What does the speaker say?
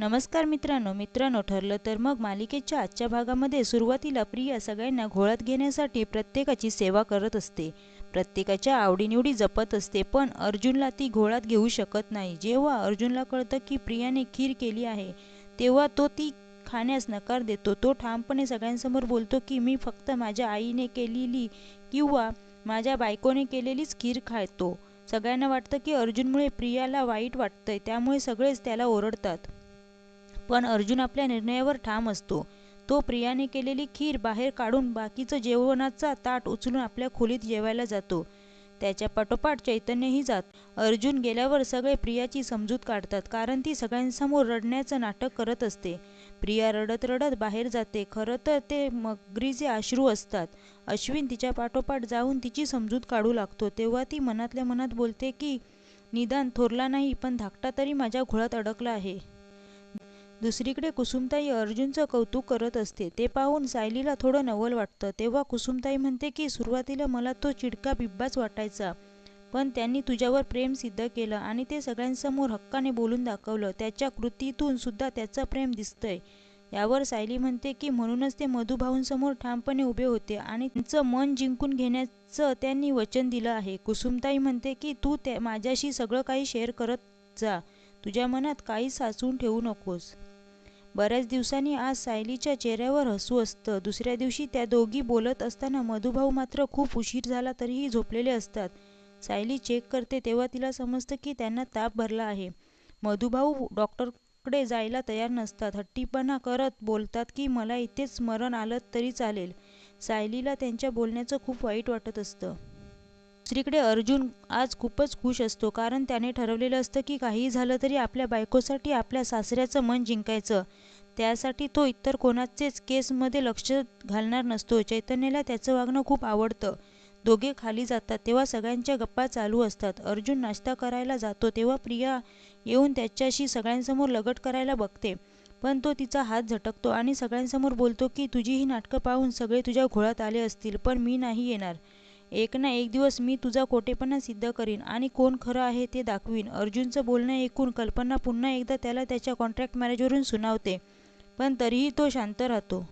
नमस्कार मित्रांनो मित्रांनो ठरलं तर मग मालिकेच्या आजच्या भागामध्ये सुरुवातीला प्रिया सगळ्यांना घोळात घेण्यासाठी प्रत्येकाची सेवा करत असते. प्रत्येकाच्या आवडीनिवडी जपत असते पण अर्जुनला ती घोळात घेऊ शकत नाही. जेव्हा अर्जुनला कळतं की प्रियाने खीर केली आहे तेव्हा तो ती खाण्यास नकार देतो. तो ठामपणे सगळ्यांसमोर बोलतो की मी फक्त माझ्या आईने केलेली किंवा माझ्या बायकोने केलेलीच खीर खातो. सगळ्यांना वाटतं की अर्जुनमुळे प्रियाला वाईट वाटतंय त्यामुळे सगळेच त्याला ओरडतात. पण अर्जुन आपल्या निर्णयावर ठाम असतो. तो प्रियाने केलेली खीर बाहेर काढून बाकीचं जेवणाचा ताट उचलून आपल्या खोलीत जेवायला जातो. त्याच्या पाठोपाठ चैतन्यही जात. अर्जुन गेल्यावर सगळे प्रियाची समजूत काढतात कारण ती सगळ्यांसमोर रडण्याचं नाटक करत असते. प्रिया रडत रडत बाहेर जाते. खरं तर ते मगरीचे अश्रू असतात. अश्विन तिच्या पाठोपाठ जाऊन तिची समजूत काढू लागतो. तेव्हा ती मनातल्या मनात बोलते की निदान थोरला नाही पण धाकटा तरी माझ्या घोळात अडकला आहे. दुसरीकडे कुसुमताई अर्जुनचं कौतुक करत असते. ते पाहून सायलीला थोडं नवल वाटतं. तेव्हा कुसुमताई म्हणते की सुरुवातीला मला तो चिडका बिब्बाच वाटायचा. पण त्यांनी तुझ्यावर प्रेम सिद्ध केलं आणि ते सगळ्यांसमोर हक्काने बोलून दाखवलं. त्याच्या कृतीतून सुद्धा त्याचं प्रेम दिसतंय. यावर सायली म्हणते की म्हणूनच ते मधुभाऊंसमोर ठामपणे उभे होते आणि त्यांचं मन जिंकून घेण्याचं त्यांनी वचन दिलं आहे. कुसुमताई म्हणते की तू त्या माझ्याशी सगळं काही शेअर करत जा. तुझ्या मनात काही साचून ठेवू नकोस. बऱ्याच दिवसांनी आज सायलीच्या चेहऱ्यावर हसू असतं. दुसऱ्या दिवशी त्या दोघी बोलत असताना मधुभाऊ मात्र खूप उशीर झाला तरीही झोपलेले असतात. सायली चेक करते तेव्हा तिला समजतं की त्यांना ताप भरला आहे. मधुभाऊ डॉक्टरकडे जायला तयार नसतात. हट्टीपणा करत बोलतात की मला इथेच मरण आलं तरी चालेल. सायलीला त्यांच्या बोलण्याचं खूप वाईट वाटत असतं. दुसरीकडे अर्जुन आज खूपच खुश असतो कारण त्याने ठरवलेलं असतं की काहीही झालं तरी आपल्या बायकोसाठी आपल्या सासऱ्याचं मन जिंकायचं. त्यासाठी तो इतर कोणाचेच केसमध्ये लक्ष घालणार नसतो. चैतन्याला त्याचं वागणं खूप आवडतं. दोघे खाली जातात तेव्हा सगळ्यांच्या गप्पा चालू असतात. अर्जुन नाश्ता करायला जातो तेव्हा प्रिया येऊन त्याच्याशी सगळ्यांसमोर लगट करायला बघते. पण तो तिचा हात झटकतो आणि सगळ्यांसमोर बोलतो की तुझी ही नाटकं पाहून सगळे तुझ्या घोळात आले असतील पण मी नाही येणार. एक ना एक दिवस मी तुझा खोटेपणा सिद्ध करीन आणि कोण खरं आहे ते दाखवीन. अर्जुनचं बोलणं ऐकून कल्पना पुन्हा एकदा त्याला त्याच्या कॉन्ट्रॅक्ट मॅरेजवरून सुनावते. पण तरीही तो शांत राहतो.